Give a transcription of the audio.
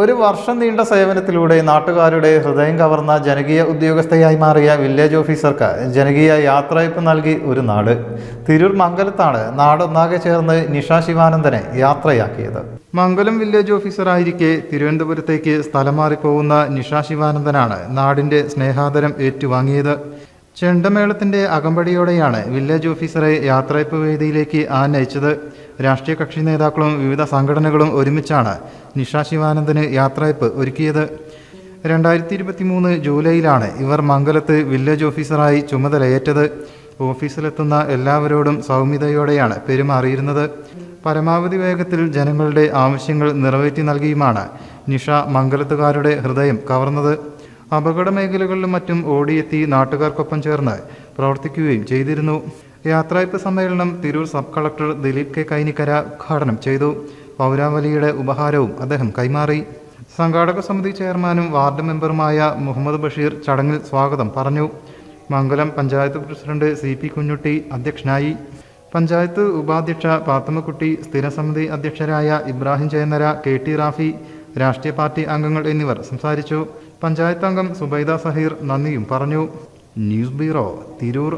ഒരു വർഷം നീണ്ട സേവനത്തിലൂടെ നാട്ടുകാരുടെ ഹൃദയം കവർന്ന ജനകീയ ഉദ്യോഗസ്ഥയായി മാറിയ വില്ലേജ് ഓഫീസർക്ക് ജനകീയ യാത്രയപ്പ് നൽകി ഒരു നാട്. തിരൂർ മംഗലത്താണ് നാടൊന്നാകെ ചേർന്ന് നിഷ ശിവാനന്ദനെ യാത്രയാക്കിയത്. മംഗലം വില്ലേജ് ഓഫീസറായിരിക്കെ തിരുവനന്തപുരത്തേക്ക് സ്ഥലം മാറിപ്പോകുന്ന നിഷ ശിവാനന്ദനാണ് നാടിന്റെ സ്നേഹാദരം ഏറ്റുവാങ്ങിയത്. ചെണ്ടമേളത്തിന്റെ അകമ്പടിയോടെയാണ് വില്ലേജ് ഓഫീസറെ യാത്രയപ്പ് വേദിയിലേക്ക് ആനയിച്ചത് രാഷ്ട്രീയ കക്ഷി നേതാക്കളും വിവിധ സംഘടനകളും ഒരുമിച്ചാണ് നിഷ ശിവാനന്ദന് യാത്രയപ്പ് ഒരുക്കിയത്. രണ്ടായിരത്തി ഇരുപത്തി മൂന്ന് ജൂലൈയിലാണ് ഇവർ മംഗലത്ത് വില്ലേജ് ഓഫീസറായി ചുമതലയേറ്റത്. ഓഫീസിലെത്തുന്ന എല്ലാവരോടും സൗമ്യതയോടെയാണ് പെരുമാറിയിരുന്നത്. പരമാവധി വേഗത്തിൽ ജനങ്ങളുടെ ആവശ്യങ്ങൾ നിറവേറ്റി നൽകിയുമാണ് നിഷ മംഗലത്തുകാരുടെ ഹൃദയം കവർന്നത്. അപകട മേഖലകളിലും മറ്റും ഓടിയെത്തി നാട്ടുകാർക്കൊപ്പം ചേർന്ന് പ്രവർത്തിക്കുകയും ചെയ്തിരുന്നു. യാത്രയപ്പ് സമ്മേളനം Tirur sub collector Dileep K Kainikkara ഉദ്ഘാടനം ചെയ്തു. പൗരാവലിയുടെ ഉപഹാരവും അദ്ദേഹം കൈമാറി. സംഘാടക സമിതി ചെയർമാനും വാർഡ് മെമ്പറുമായ മുഹമ്മദ് ബഷീർ ചടങ്ങിൽ സ്വാഗതം പറഞ്ഞു. Mangalam panchayat president C P Kunjutty അധ്യക്ഷനായി. പഞ്ചായത്ത് ഉപാധ്യക്ഷ പാത്തമ്മക്കുട്ടി സ്ഥിരസമിതി അധ്യക്ഷരായ ഇബ്രാഹിം ചേന്നര കെ ടി റാഫി രാഷ്ട്രീയ പാർട്ടി അംഗങ്ങൾ എന്നിവർ സംസാരിച്ചു. പഞ്ചായത്ത് അംഗം സുബൈദ സഹീർ നന്ദിയും പറഞ്ഞു. News bureau Tirur.